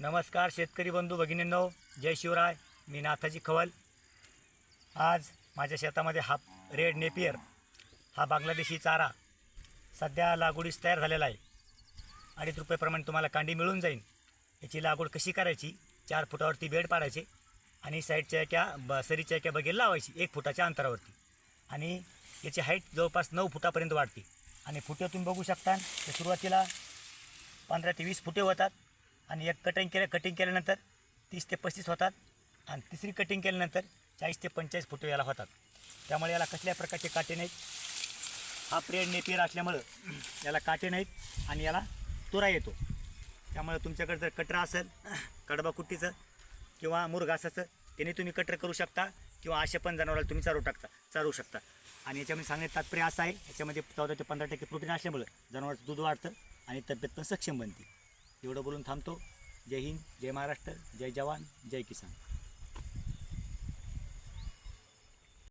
नमस्कार शेतकरी बंधू भगिनींनो जय शिवराय. मी नाथाजी खवल. आज माझ्या शेतामध्ये हा रेड नेपियर हा बांगलादेशी चारा सध्या लागवडीस तयार झालेला आहे. अडीच रुपयेप्रमाणे तुम्हाला कांडी मिळून जाईल याची लागवड कशी करायची? चार फुटावरती बेड पाडायचे आणि साईडच्या एका ब सरीच्या एका बगेला लावायची एक फुटाच्या अंतरावरती. आणि याची हाईट जवळपास नऊ फुटापर्यंत वाढते. आणि फुटे तुम्ही बघू शकता तर सुरुवातीला पंधरा ते वीस फुटे होतात. आणि एक कटिंग केलं कटिंग केल्यानंतर तीस ते पस्तीस होतात आणि तिसरी कटिंग केल्यानंतर चाळीस ते पंचेचाळीस फुटो याला होतात. त्यामुळे याला कसल्या प्रकारचे काटे नाहीत. हा प्रेड नेपियर असल्यामुळं याला काटे नाहीत आणि याला तुरा येतो. त्यामुळे तुमच्याकडे जर कटरा असेल कडबा कुट्टीचं किंवा मुरघासाचं त्याने तुम्ही कटर करू शकता किंवा अशा पण जनावराला तुम्ही चारू टाकता चारू शकता. आणि याच्यामध्ये सांगण्यात तात्पर्य असं आहे याच्यामध्ये चौदा ते पंधरा टक्के प्रोटीन असल्यामुळं जनावरचं दूध वाढतं आणि तब्येत पण सक्षम बनते. एवढं बोलून थांबतो. जय हिंद जय महाराष्ट्र जय जवान जय किसान.